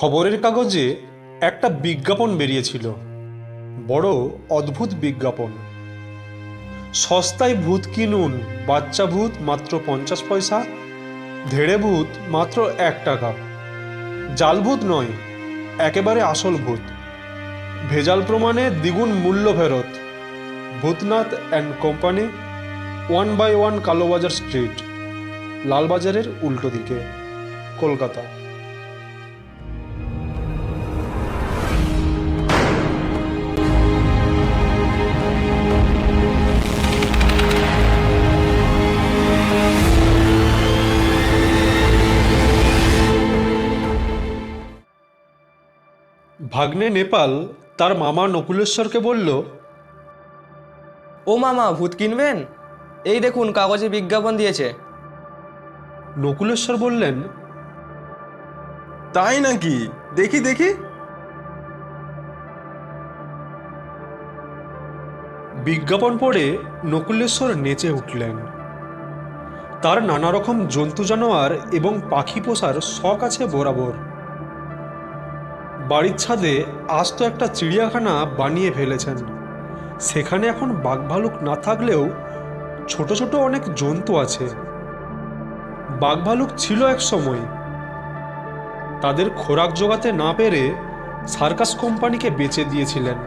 খবরের কাগজে একটা বিজ্ঞাপন বেরিয়েছিল। বড় অদ্ভুত বিজ্ঞাপন। সস্তায় ভূত কিনুন, বাচ্চা ভূত মাত্র পঞ্চাশ পয়সা, ধেড়ে ভূত মাত্র এক টাকা। জাল ভূত নয়, একেবারে আসল ভূত। ভেজাল প্রমাণে দ্বিগুণ মূল্য ফেরত। Bhootnath and company, one by one Kalobazar street, লালবাজারের উল্টো দিকে, কলকাতা। ভাগ্নে নেপাল তার মামা নকুলেশ্বরকে বলল ও মামা ভূত কিনবেন? এই দেখুন কাগজে বিজ্ঞাপন দিয়েছে। নকুলেশ্বর বললেন তাই নাকি? দেখি দেখি। বিজ্ঞাপন পড়ে নকুলেশ্বর নেচে উঠলেন। তার নানা রকম জন্তু জানোয়ার এবং পাখি পোষার শখ আছে বরাবর। বাড়ির ছাদে আস্ত একটা চিড়িয়াখানা বানিয়ে ফেলেছেন। সেখানে এখন বাঘ ভালুক না থাকলেও ছোট ছোট অনেক জন্তু আছে। বাঘ ভালুক ছিল এক সময়। তাদের খোরাক জোগাতে না পেরে সার্কাস কোম্পানিকে বেচে দিয়েছিলেন।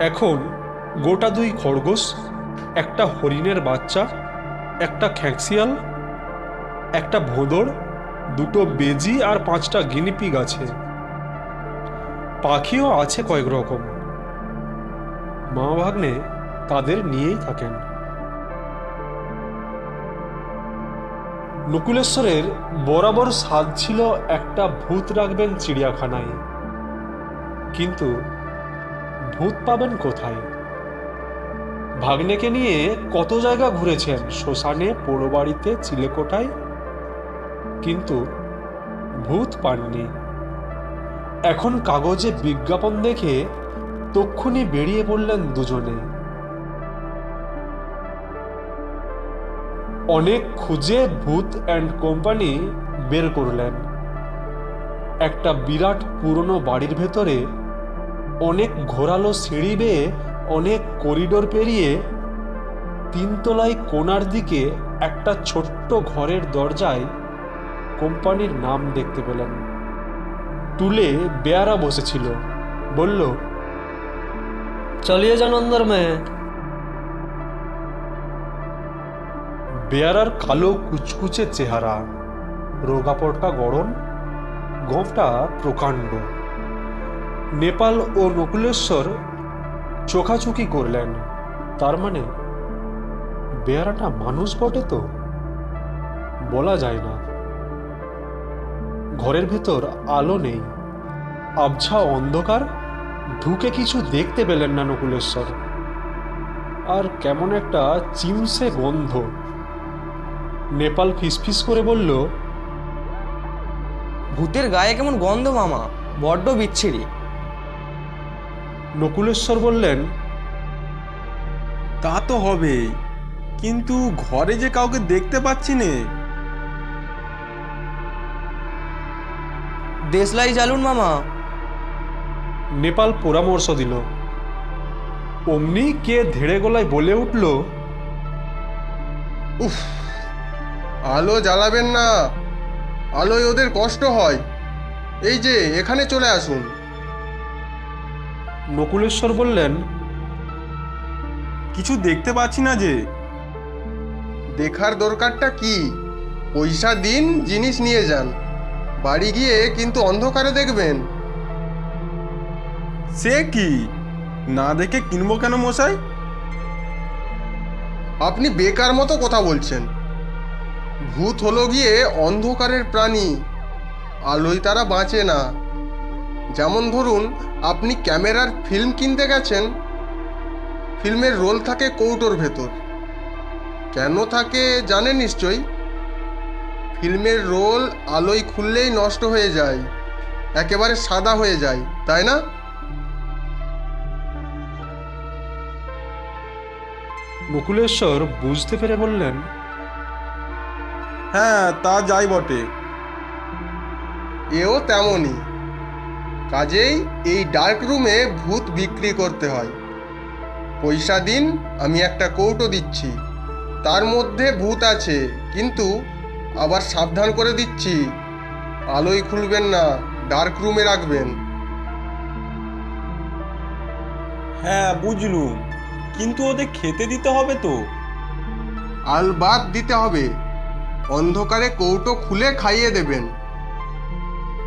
এখন গোটা দুই খরগোশ, একটা হরিণের বাচ্চা, একটা খ্যাঁকশিয়াল, একটা ভোঁদড় দুটো বেজি আর পাঁচটা গিনিপিগ আছে। পাখিও আছে কয়েক রকম। মা ভাগ্নে তাদের নিয়েই থাকেন। নকুলেশ্বরের বরাবর স্বাদ ছিল একটা ভূত রাখবেন চিড়িয়াখানায়। কিন্তু ভূত পাবেন কোথায়? ভাগ্নেকে নিয়ে কত জায়গা ঘুরেছেন? শ্মশানে, পোড়ো বাড়িতে, চিলেকোঠায়? কিন্তু ভূত পাননি। এখন কাগজে বিজ্ঞাপন দেখে তক্ষুনি বেরিয়ে পড়লেন দুজনে। অনেক খুঁজে ভূত অ্যান্ড কোম্পানি বের করলেন। একটা বিরাট পুরনো বাড়ির ভেতরে অনেক ঘোরালো সিঁড়ি বেয়ে অনেক করিডোর পেরিয়ে তিনতলায় কোণার দিকে একটা ছোট্ট ঘরের দরজায় কোম্পানির নাম দেখতে পেলেন। টুলে বেয়ারা বসেছিল। বলল চলিয়ে যান অন্দর মেয়ে। বেয়ারার কালো কুচকুচে চেহারা রোগাপটকা গড়ন গোঁফটা প্রকাণ্ড। নেপাল ও নকুলেশ্বর চোখাচুকি করলেন। তার মানে বেয়ারাটা মানুষ বটে তো? বলা যায় না। ঘরের ভেতর আলো নেই। আবছা অন্ধকার ঢুকে কিছু দেখতে পেলেন না নকুলেশ্বর। আর কেমন একটা চিমসে গন্ধ। নেপাল ফিসফিস করে বলল ভূতের গায়ে কেমন গন্ধ মামা বড্ড বিচ্ছিরি। নকুলেশ্বর বললেন তা তো হবেই কিন্তু ঘরে যে কাউকে দেখতে পাচ্ছি নে দেশলাই জ্বালুন মামা। নেপাল পরামর্শ দিল। অমনি কে ধেড়ে গলায় বলে উঠল উফ আলো জ্বালাবেন না আলোয় ওদের কষ্ট হয়। এই যে এখানে চলে আসুন। নকুলেশ্বর বললেন কিছু দেখতে পাচ্ছি না যে। দেখার দরকারটা কি? পয়সা দিন জিনিস নিয়ে যান। বাড়ি গিয়ে কিন্তু অন্ধকারে দেখবেন। সে কি? না দেখে কিনবো কেন মশাই? আপনি বেকার মতো কথা বলছেন। ভূত হলো গিয়ে অন্ধকারের প্রাণী। আলোয় তারা বাঁচে না। যেমন ধরুন আপনি ক্যামেরার ফিল্ম কিনতে গেছেন। ফিল্মের রোল থাকে কৌটোর ভেতর। কেন থাকে জানেন নিশ্চয়ই? ফিল্মের রোল আলোয় খুললেই নষ্ট হয়ে যায় একেবারে সাদা হয়ে যায় তাই না? নকুলেশ্বর বুঝতে পেরে বললেন হ্যাঁ তা যাই বটে। এও তেমনই। কাজেই এই ডার্ক রুমে ভূত বিক্রি করতে হয়। পয়সা দিন আমি একটা কৌটো দিচ্ছি। তার মধ্যে ভূত আছে কিন্তু আবার সাবধান করে দিচ্ছি। আলোই খুলবেন না ডার্ক রুমে রাখবেন। হ্যাঁ বুঝলুম কিন্তু ওদের খেতে দিতে হবে তো। আলবাদ দিতে হবে। অন্ধকারে কৌটো খুলে খাইয়ে দেবেন।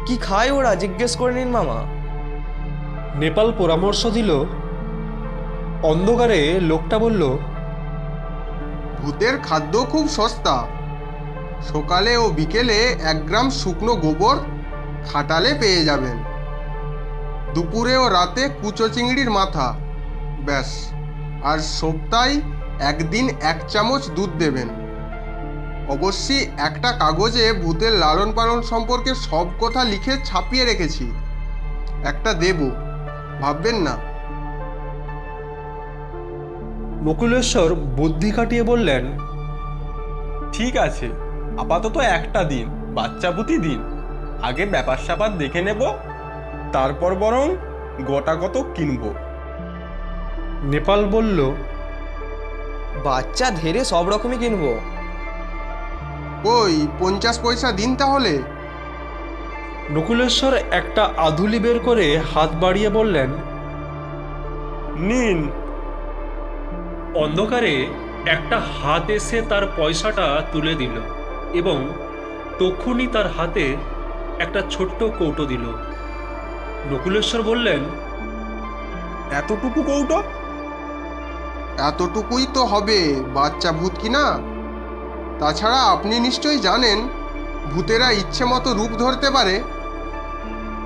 কি খায় ওরা জিজ্ঞেস করে নিন মামা। নেপাল পরামর্শ দিল। অন্ধকারে লোকটা বলল ভূতের খাদ্য খুব সস্তা। সকালে ও বিকেলে এক গ্রাম শুকনো গোবর খাটালে পেয়ে যাবেন। দুপুরে ও রাতে কুচো চিংড়ির মাথা, ব্যাস। আর সপ্তাহে একদিন এক চামচ দুধ দেবেন। অবশ্যই একটা কাগজে ভূতের লালন পালন সম্পর্কে সব কথা লিখে ছাপিয়ে রেখেছি। একটা দেব, ভাববেন না। নকুলেশ্বর বুদ্ধি কাটিয়ে বললেন, ঠিক আছে। আপাতত একটা দিন বাচ্চা পুঁতি দিন। আগে ব্যাপার স্যাপার দেখে নেব তারপর বরং গোটা কত কিনবো। নেপাল বলল বাচ্চা ধেরে সব রকমই কিনবো। ওই পঞ্চাশ পয়সা দিন তাহলে। নকুলেশ্বর একটা আধুলি বের করে হাত বাড়িয়ে বললেন নিন। অন্ধকারে একটা হাত এসে তার পয়সাটা তুলে দিল। এবং তক্ষুনি তার হাতে একটা ছোট্ট কৌটো দিল। নকুলেশ্বর বললেন, এতটুকু কৌটো? এতটুকুই তো হবে, বাচ্চা ভূত কি না? তাছাড়া আপনি নিশ্চয়ই জানেন, ভূতেরা ইচ্ছে মতো রূপ ধরতে পারে,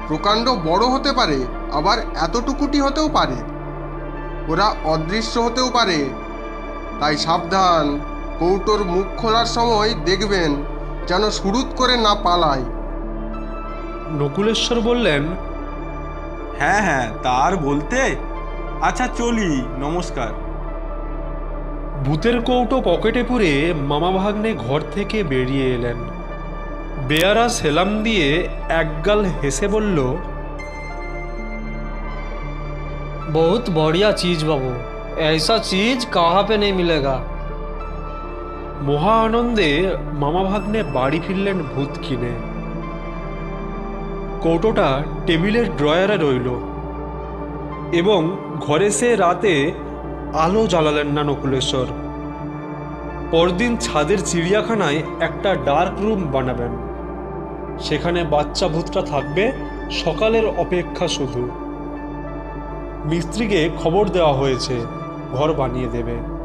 প্রকাণ্ড বড় হতে পারে, আবার এতটুকুটি হতেও পারে। ওরা অদৃশ্য হতেও পারে, তাই সাবধান। কৌটোর মুখ খোলার সময় দেখবেন যেন শুরুত করে না পালায় নকুলেশ্বর বললেন হ্যাঁ হ্যাঁ তার বলতে আচ্ছা চলি নমস্কার ভূতের কৌটো পকেটে পুরে মামা ভাগ্নে ঘর থেকে বেরিয়ে এলেন বেয়ারা সেলাম দিয়ে একগাল হেসে বলল बहुत बढ़िया चीज बाबू ऐसा चीज कहाँ पे नहीं मिलेगा মহা আনন্দে মামা ভাগ্নে বাড়ি ফিরলেন ভূত কিনে। কৌটোটা টেবিলের ড্রয়ারে রইল এবং ঘরে সে রাতে আলো জ্বালালেন না নকুলেশ্বর। পরদিন ছাদের চিড়িয়াখানায় একটা ডার্ক রুম বানাবেন। সেখানে বাচ্চা ভূতটা থাকবে, সকালের অপেক্ষা শুধু। মিস্ত্রিকে খবর দেওয়া হয়েছে, ঘর বানিয়ে দেবে।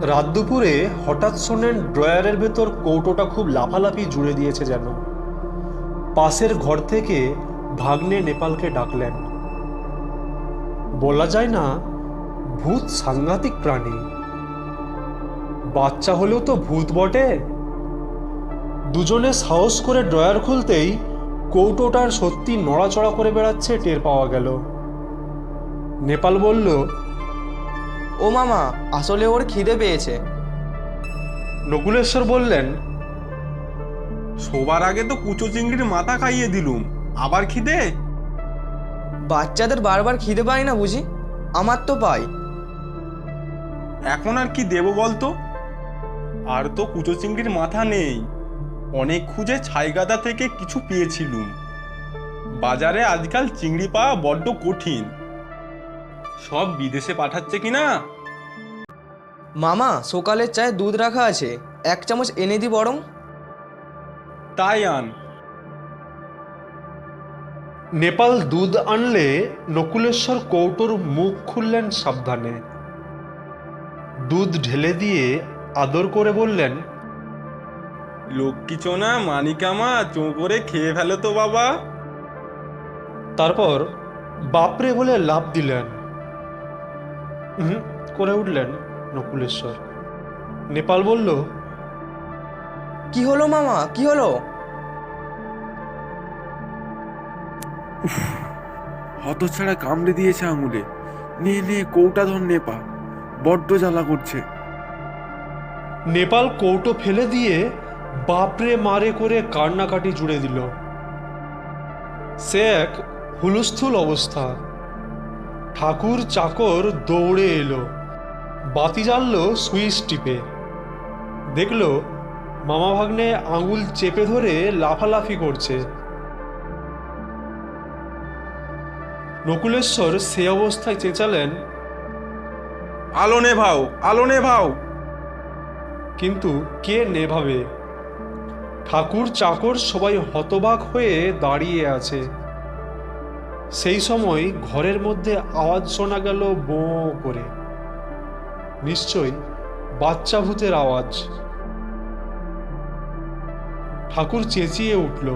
রাত দুপুরে হঠাৎ শোনেন ড্রয়ারের ভেতর কৌটোটা খুব লাফালাফি জুড়ে দিয়েছে যেন। পাশের ঘর থেকে ভাগ্নে নেপালকে ডাকলেন। বলা যায় না, ভূত সাংঘাতিক প্রাণী। বাচ্চা হলেও তো ভূত বটে। দুজনে সাহস করে ড্রয়ার খুলতেই কৌটোটার সত্যি নড়াচড়া করে বেড়াচ্ছে, টের পাওয়া গেল। নেপাল বলল ও মামা আসলে ওর খিদে পেয়েছে। নকুলেশ্বর বললেন শোবার আগে তো কুচো চিংড়ির মাথা খাইয়ে দিলুম। আবার খিদে? বাচ্চাদের বারবার খিদে পায় না বুঝি? আমার তো পাই এখন আর কি দেবো বলতো? আর তো কুচো চিংড়ির মাথা নেই। অনেক খুঁজে ছাইগাদা থেকে কিছু পেয়েছিলুম। বাজারে আজকাল চিংড়ি পাওয়া বড্ড কঠিন। সব বিদেশে পাঠাচ্ছে কি না মামা সকালের চায়ে দুধ রাখা আছে। এক চামচ এনে দি বরং। তাই আন। নেপাল দুধ আনলে নকুলেশ্বর কৌটোর মুখ খুললেন সাবধানে। দুধ ঢেলে দিয়ে আদর করে বললেন লক্ষ্মী চোনা মানিকামা চো করে খেয়ে ফেলে তো বাবা। তারপর বাপরে বলে লাভ দিলেন। হুম করে উঠলেন। নকুলেশ্বর। নেপাল বলল কি হলো মামা? কি হলো? হতছাড়া কামড়ে দিয়েছে আঙুলে। নে নে কৌটা ধর নে পা বড্ড জ্বালা করছে। নেপাল কৌটো ফেলে দিয়ে বাপরে মারে করে কান্নাকাটি জুড়ে দিল। সে এক হুলস্থুল অবস্থা। ঠাকুর চাকর দৌড়ে এলো। বাতি জ্বাললো সুইচ টিপে। দেখল মামা ভাগ্নে আঙুল চেপে ধরে লাফালাফি করছে। নকুলেশ্বর সে অবস্থায় চেঁচালেন আলো নেভাও আলো নেভাও। কিন্তু কে নেভাবে? ঠাকুর চাকর সবাই হতবাক হয়ে দাঁড়িয়ে আছে। সেই সময় ঘরের মধ্যে আওয়াজ শোনা গেল বো করে। নিশ্চয় বাচ্চা ভূতের আওয়াজ। ঠাকুর চেঁচিয়ে উঠল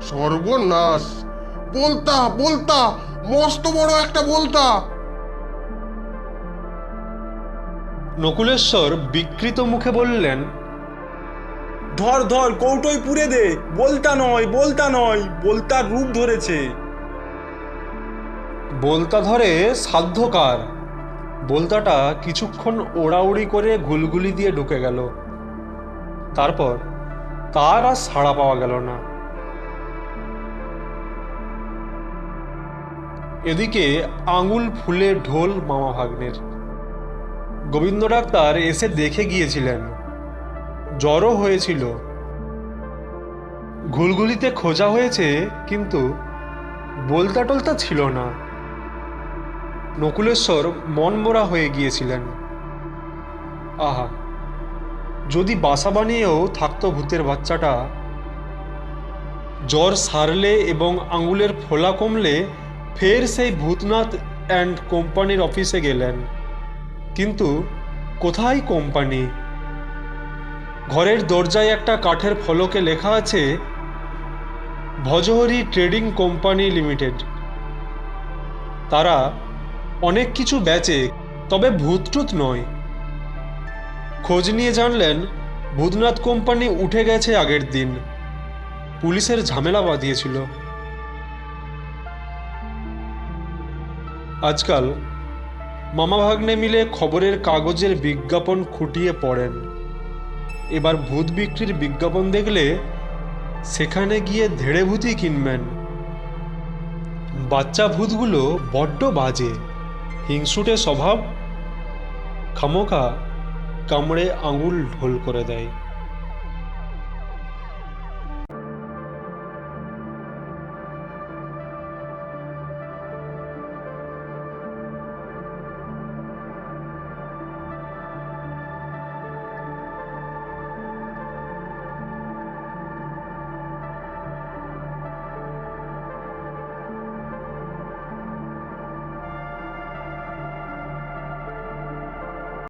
সর্বনাশ! বলতা বলতা মস্ত বড় একটা বলতা! নকুলেশ্বর বিকৃত মুখে বললেন ধর ধর কৌটোই পুড়ে দে। বলতা নয় বলতা নয় বলতার রূপ ধরেছে। বলতা ধরে সাধ্যকার। বলতাটা কিছুক্ষণ ওড়াউড়ি করে গুলগুলি দিয়ে ঢুকে গেল। তারপর তার আর সাড়া পাওয়া গেল না। এদিকে আঙুল ফুলে ঢোল মামা ভাগ্নের। গোবিন্দ ডাক্তার এসে দেখে গিয়েছিলেন। জ্বরও হয়েছিল। ঘুলগুলিতে খোঁজা হয়েছে, কিন্তু বলতা টলতা ছিল না। নকুলেশ্বর মনমরা হয়ে গিয়েছিলেন। আহা, যদি বাসা বানিয়েও থাকতো ভূতের বাচ্চাটা, জ্বর সারলে এবং আঙুলের ফোলা কমলে ফের সেই ভূতনাথ অ্যান্ড কোম্পানির অফিসে গেলেন। কিন্তু কোথায় কোম্পানি? ঘরের দরজায় একটা কাঠের ফলকে লেখা আছে, ভজহরি ট্রেডিং কোম্পানি লিমিটেড। তারা অনেক কিছু বেচে, তবে ভূতটুত নয়। খোঁজ নিয়ে জানলেন, ভূতনাথ কোম্পানি উঠে গেছে আগের দিন। পুলিশের ঝামেলা বাঁধিয়েছিল। আজকাল, মামা ভাগ্নে মিলে খবরের কাগজের বিজ্ঞাপন খুঁটিয়ে পড়েন। এবার ভূত বিক্রির বিজ্ঞাপন দেখলে, সেখানে গিয়ে ধেড়ে ভূতই কিনবেন। বাচ্চা ভূতগুলো বড্ড বাজে। হিংসুটে স্বভাব খামোকা কামড়ে আঙুল ঢোল করে দেয়।